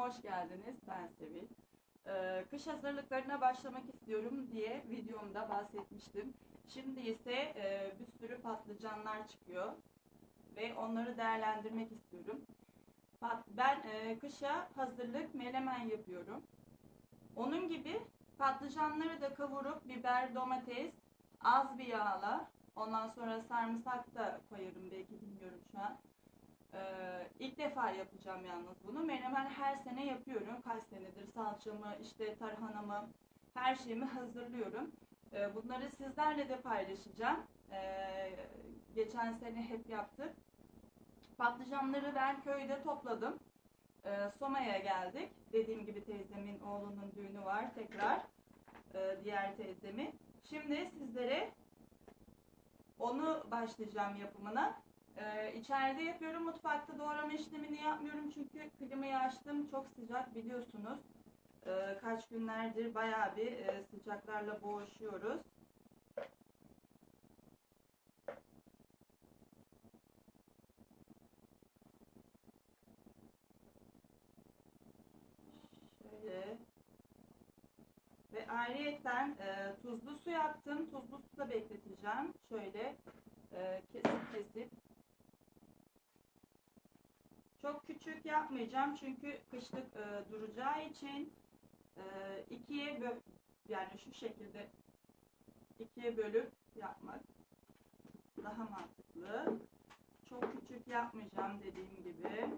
hoş geldiniz. Ben Sevil. Ee, kış hazırlıklarına başlamak istiyorum diye videomda bahsetmiştim. Şimdi ise e, bir sürü patlıcanlar çıkıyor ve onları değerlendirmek istiyorum. Pat- Ben e, kışa hazırlık menemen yapıyorum. Onun gibi patlıcanları da kavurup biber, domates, az bir yağla, ondan sonra sarımsak da koyarım belki bilmiyorum şu an. Ee, ilk defa yapacağım yalnız bunu. Menemen her sene yapıyorum. Kaç senedir salçamı, işte tarhanamı, her şeyimi hazırlıyorum. Ee, bunları sizlerle de paylaşacağım. Ee, geçen sene hep yaptık. Patlıcanları ben köyde topladım. Ee, Soma'ya geldik. Dediğim gibi teyzemin oğlunun düğünü var tekrar. Ee, diğer teyzemi. Şimdi sizlere onu başlayacağım yapımına. Ee, içeride yapıyorum. Mutfakta doğrama işlemini yapmıyorum çünkü klimayı açtım. Çok sıcak biliyorsunuz. Ee, kaç günlerdir bayağı bir e, sıcaklarla boğuşuyoruz. Şöyle. Ve ayrıyetten e, tuzlu su yaptım. Tuzlu su da bekleteceğim. Şöyle e, küçük yapmayacağım çünkü kışlık e, duracağı için e, ikiye yani şu şekilde ikiye bölüp yapmak daha mantıklı. Çok küçük yapmayacağım dediğim gibi.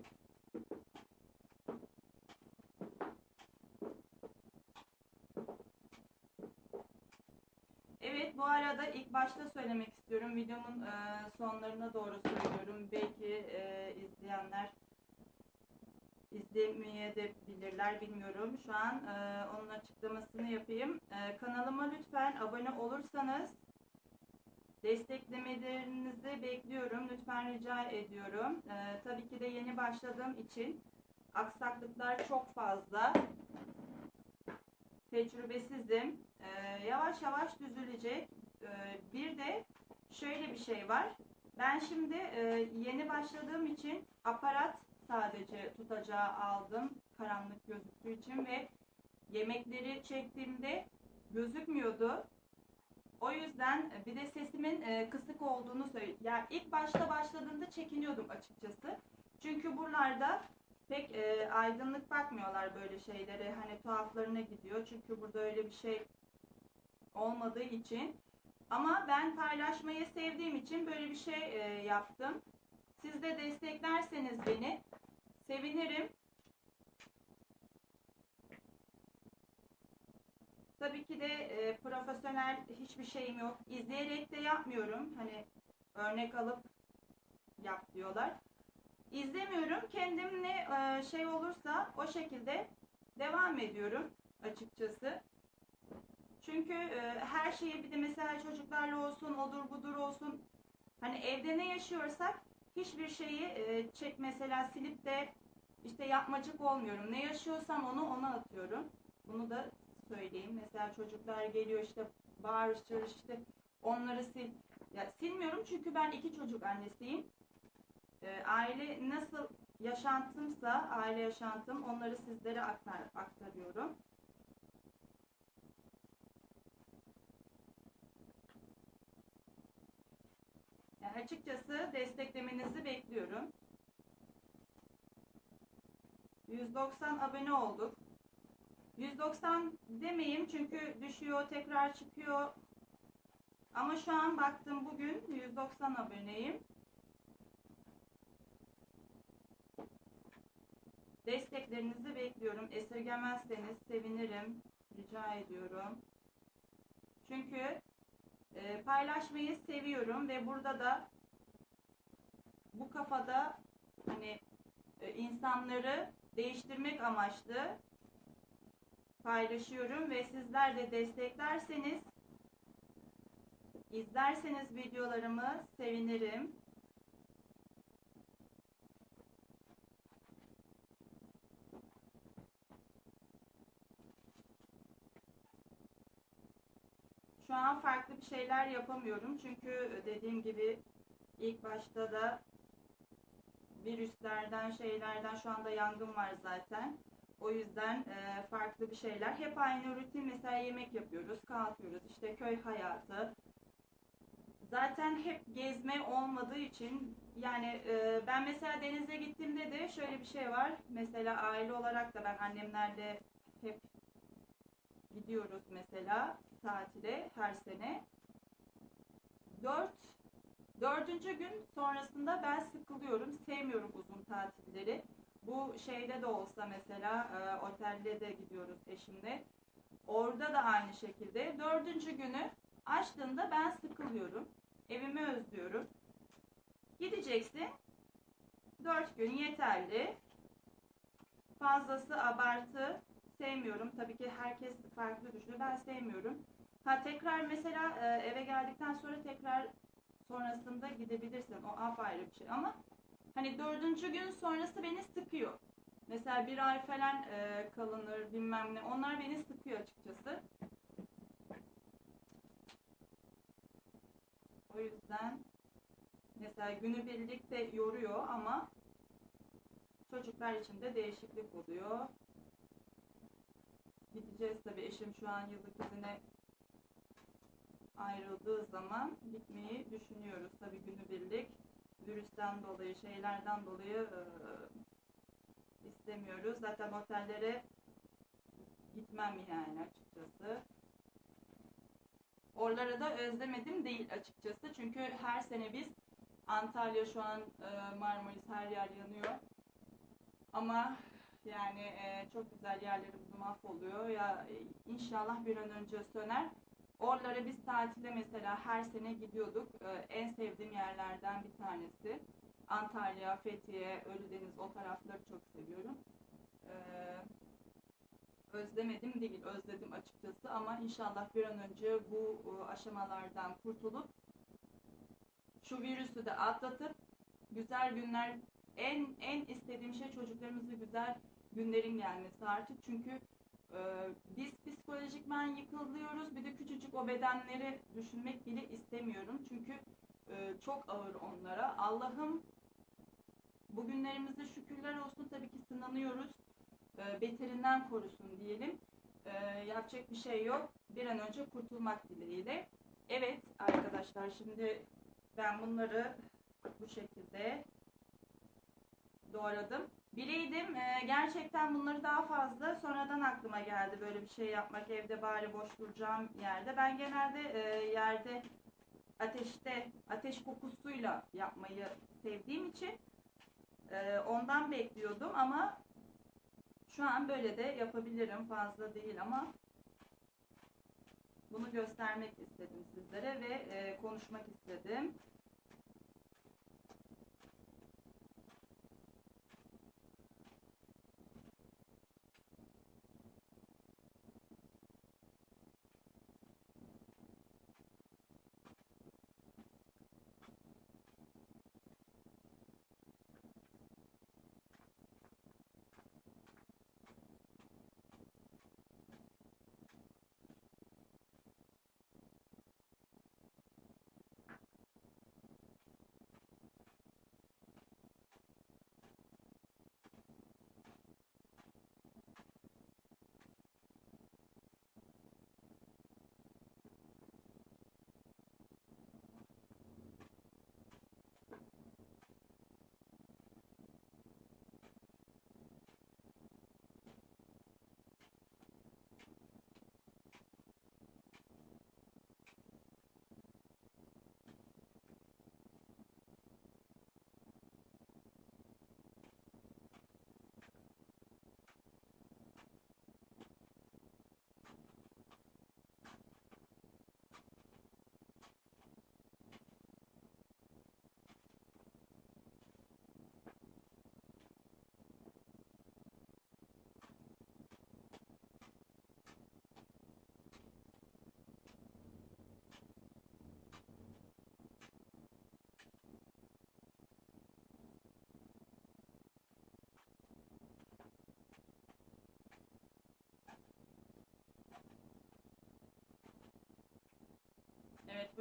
Evet bu arada ilk başta söylemek istiyorum. Videomun e, sonlarına doğru söylüyorum. Belki e, izleyenler izlemeye de bilirler bilmiyorum. Şu an e, onun açıklamasını yapayım. E, kanalıma lütfen abone olursanız desteklemelerinizi bekliyorum. Lütfen rica ediyorum. E, tabii ki de yeni başladığım için aksaklıklar çok fazla. Tecrübesizim. Ee, yavaş yavaş düzülecek. Ee, bir de şöyle bir şey var. Ben şimdi e, yeni başladığım için aparat sadece tutacağı aldım. Karanlık gözüktüğü için ve yemekleri çektiğimde gözükmüyordu. O yüzden bir de sesimin e, kısık olduğunu söyle. Yani ilk başta başladığında çekiniyordum açıkçası. Çünkü buralarda pek e, aydınlık bakmıyorlar böyle şeylere. Hani tuhaflarına gidiyor. Çünkü burada öyle bir şey olmadığı için. Ama ben paylaşmayı sevdiğim için böyle bir şey e, yaptım. Siz de desteklerseniz beni sevinirim. Tabii ki de e, profesyonel hiçbir şeyim yok. İzleyerek de yapmıyorum. Hani örnek alıp yap diyorlar. İzlemiyorum. Kendim ne e, şey olursa o şekilde devam ediyorum açıkçası. Çünkü e, her şeyi bir de mesela çocuklarla olsun, odur budur olsun. Hani evde ne yaşıyorsak hiçbir şeyi e, çek mesela silip de işte yapmacık olmuyorum. Ne yaşıyorsam onu ona atıyorum. Bunu da söyleyeyim. Mesela çocuklar geliyor işte bağırış çağırış işte onları sil. Ya silmiyorum çünkü ben iki çocuk annesiyim. E, aile nasıl yaşantımsa, aile yaşantım onları sizlere aktar, aktarıyorum. Açıkçası desteklemenizi bekliyorum. 190 abone olduk. 190 demeyeyim çünkü düşüyor, tekrar çıkıyor. Ama şu an baktım bugün 190 aboneyim. Desteklerinizi bekliyorum. Esirgemezseniz sevinirim. Rica ediyorum. Çünkü e, paylaşmayı seviyorum ve burada da bu kafada hani e, insanları değiştirmek amaçlı paylaşıyorum ve sizler de desteklerseniz izlerseniz videolarımı sevinirim. Şu an farklı bir şeyler yapamıyorum. Çünkü dediğim gibi ilk başta da virüslerden, şeylerden şu anda yangın var zaten. O yüzden e, farklı bir şeyler. Hep aynı rutin mesela yemek yapıyoruz, kalkıyoruz. İşte köy hayatı. Zaten hep gezme olmadığı için yani e, ben mesela denize gittiğimde de şöyle bir şey var. Mesela aile olarak da ben annemlerle hep gidiyoruz mesela tatile her sene. Dört, dördüncü gün sonrasında ben sıkılıyorum. Sevmiyorum uzun tatilleri. Bu şeyde de olsa mesela e, otelde de gidiyoruz eşimle. Orada da aynı şekilde. Dördüncü günü açtığında ben sıkılıyorum. Evimi özlüyorum. Gideceksin. Dört gün yeterli. Fazlası abartı sevmiyorum. Tabii ki herkes farklı düşünüyor. Ben sevmiyorum. Ha tekrar mesela e, eve geldikten sonra tekrar sonrasında gidebilirsin. O apayrı bir şey ama hani dördüncü gün sonrası beni sıkıyor. Mesela bir ay falan e, kalınır bilmem ne. Onlar beni sıkıyor açıkçası. O yüzden mesela günübirlik de yoruyor ama çocuklar için de değişiklik oluyor. Gideceğiz tabii eşim şu an yıllık izine ayrıldığı zaman gitmeyi düşünüyoruz. Tabii günübirlik virüsten dolayı, şeylerden dolayı istemiyoruz. Zaten otellere gitmem yani açıkçası. Oraları da özlemedim değil açıkçası. Çünkü her sene biz Antalya şu an Marmaris her yer yanıyor. Ama yani e, çok güzel yerlerimiz mahvoluyor. Ya e, inşallah bir an önce söner. Oralara biz tatile mesela her sene gidiyorduk. E, en sevdiğim yerlerden bir tanesi. Antalya, Fethiye, Ölüdeniz o tarafları çok seviyorum. E, özlemedim değil, özledim açıkçası ama inşallah bir an önce bu e, aşamalardan kurtulup şu virüsü de atlatıp güzel günler en en istediğim şey çocuklarımızı güzel günlerin gelmesi artık. Çünkü e, biz psikolojikmen yıkılıyoruz. Bir de küçücük o bedenleri düşünmek bile istemiyorum. Çünkü e, çok ağır onlara. Allah'ım bugünlerimizde şükürler olsun. Tabii ki sınanıyoruz. E, beterinden korusun diyelim. E, yapacak bir şey yok. Bir an önce kurtulmak dileğiyle. Evet arkadaşlar şimdi ben bunları bu şekilde doğradım. Bileydim e, gerçekten bunları daha fazla sonradan aklıma geldi böyle bir şey yapmak evde bari boş duracağım yerde. Ben genelde e, yerde ateşte ateş kokusuyla yapmayı sevdiğim için e, ondan bekliyordum ama şu an böyle de yapabilirim fazla değil ama bunu göstermek istedim sizlere ve e, konuşmak istedim.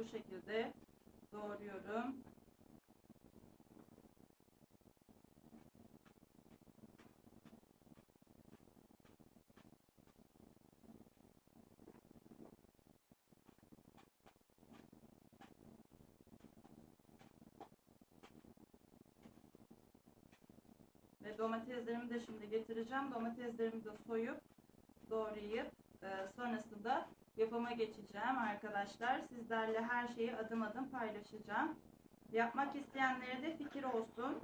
bu şekilde doğruyorum. Ve domateslerimi de şimdi getireceğim. Domateslerimi de soyup doğrayıp e, sonrasında yapıma geçeceğim arkadaşlar. Sizlerle her şeyi adım adım paylaşacağım. Yapmak isteyenlere de fikir olsun.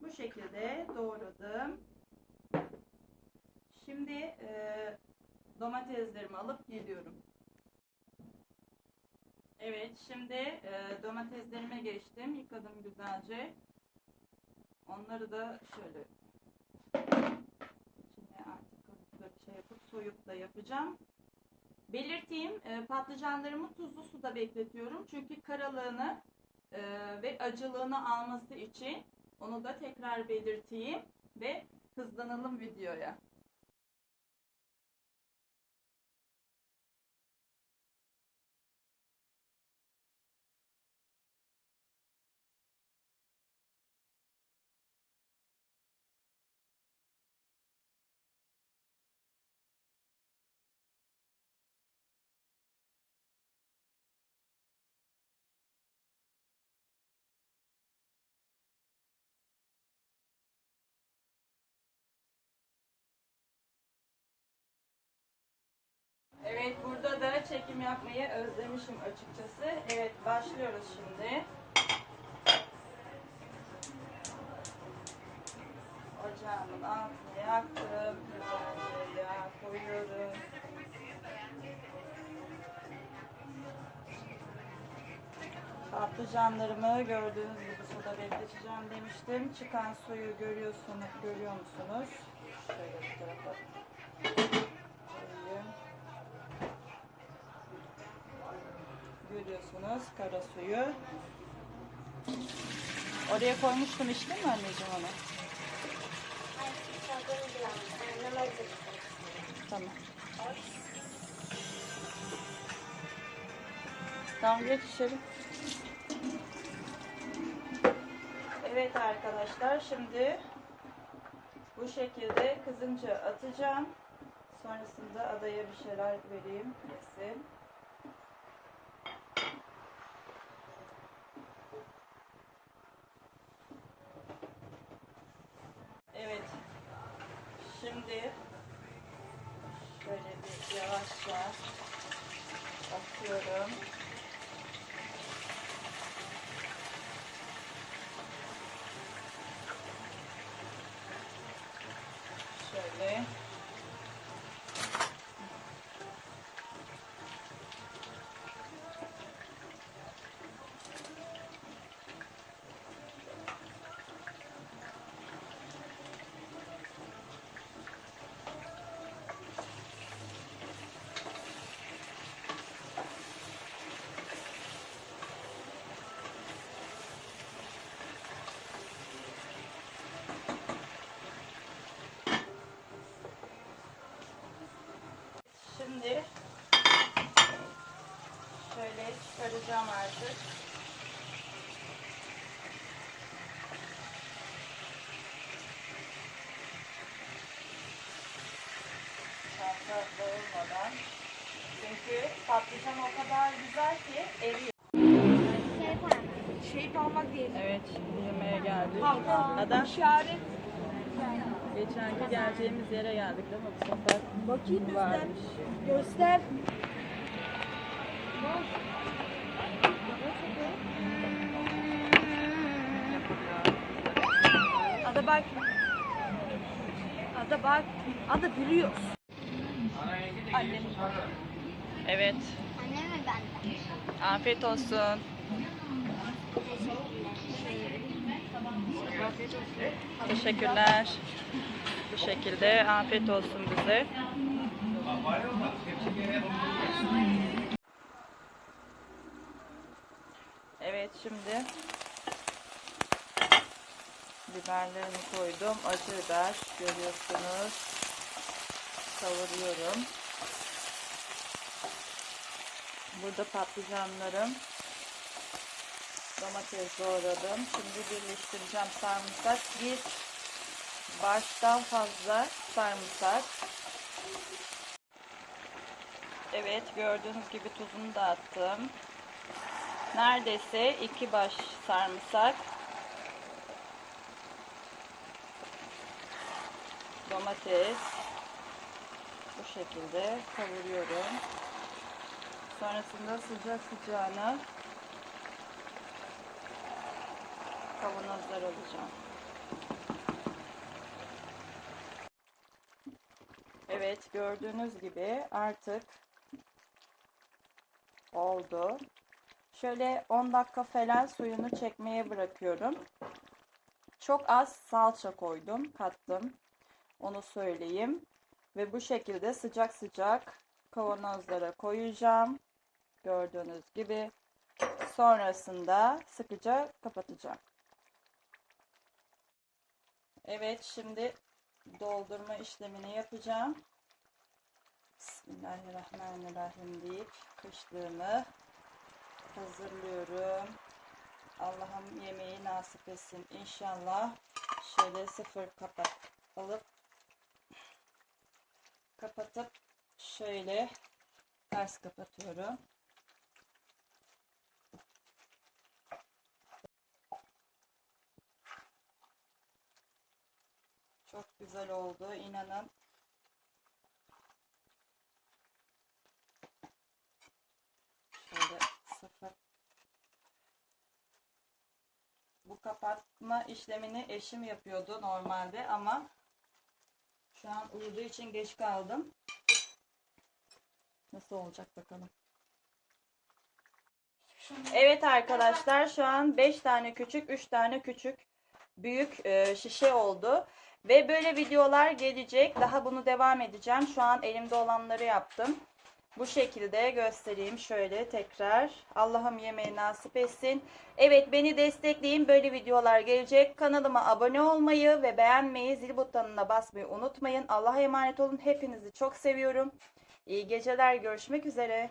Bu şekilde doğradım. Şimdi e, domateslerimi alıp geliyorum. Evet, şimdi e, domateslerime geçtim. Yıkadım güzelce. Onları da şöyle içine artık kabukları şey yapıp soyup da yapacağım. Belirteyim, e, patlıcanlarımı tuzlu suda bekletiyorum. Çünkü karalığını e, ve acılığını alması için onu da tekrar belirteyim ve hızlanalım videoya. Burada da çekim yapmayı özlemişim açıkçası. Evet başlıyoruz şimdi. Ocağımın altını yaktım. Güzelce yağ koyuyorum. Patlıcanlarımı gördüğünüz gibi suda bekleteceğim demiştim. Çıkan suyu görüyorsunuz, görüyor musunuz? Şöyle bir tarafa Görüyorsunuz kara suyu. Oraya koymuştum içtin mi anneciğim onu? Tamam. Tamam geç içeri. Evet arkadaşlar şimdi bu şekilde kızınca atacağım. Sonrasında adaya bir şeyler vereyim yesin. Evet. Şimdi şöyle bir yavaşça atıyorum. Şöyle. Şimdi şöyle çıkaracağım artık. Fazla dağılmadan. Çünkü patlıcan o kadar güzel ki eriyor. Şehit olmak değil. Evet, şimdi yemeğe geldik. Ada, işaret. geçenki geleceğimiz yere geldik mi bu sefer? Bakayım göster. Varmış. Göster. Ada bak. Ada bak. Ada biliyor. Annem. Evet, Annem ve ben. afiyet olsun. Teşekkürler. Bu şekilde afiyet olsun bize. Evet şimdi biberlerimi koydum. Acı biber görüyorsunuz. Kavuruyorum. Burada patlıcanlarım. Domates doğradım. Şimdi birleştireceğim sarımsak. Bir baştan fazla sarımsak. Evet gördüğünüz gibi tuzunu da attım. Neredeyse iki baş sarımsak. domates bu şekilde kavuruyorum. Sonrasında sıcak sıcağına kavanozlar alacağım. Evet gördüğünüz gibi artık oldu. Şöyle 10 dakika falan suyunu çekmeye bırakıyorum. Çok az salça koydum, kattım. Onu söyleyeyim. Ve bu şekilde sıcak sıcak kavanozlara koyacağım. Gördüğünüz gibi. Sonrasında sıkıca kapatacağım. Evet şimdi doldurma işlemini yapacağım. Bismillahirrahmanirrahim deyip kışlığımı hazırlıyorum. Allah'ım yemeği nasip etsin. İnşallah şöyle sıfır kapak alıp kapatıp şöyle ters kapatıyorum. Çok güzel oldu. inanın. Şöyle sıfır. Bu kapatma işlemini eşim yapıyordu normalde ama şu an uyuduğu için geç kaldım. Nasıl olacak bakalım. Evet arkadaşlar şu an 5 tane küçük 3 tane küçük büyük e, şişe oldu. Ve böyle videolar gelecek. Daha bunu devam edeceğim. Şu an elimde olanları yaptım. Bu şekilde göstereyim şöyle tekrar. Allah'ım yemeği nasip etsin. Evet beni destekleyin. Böyle videolar gelecek. Kanalıma abone olmayı ve beğenmeyi, zil butonuna basmayı unutmayın. Allah'a emanet olun. Hepinizi çok seviyorum. İyi geceler. Görüşmek üzere.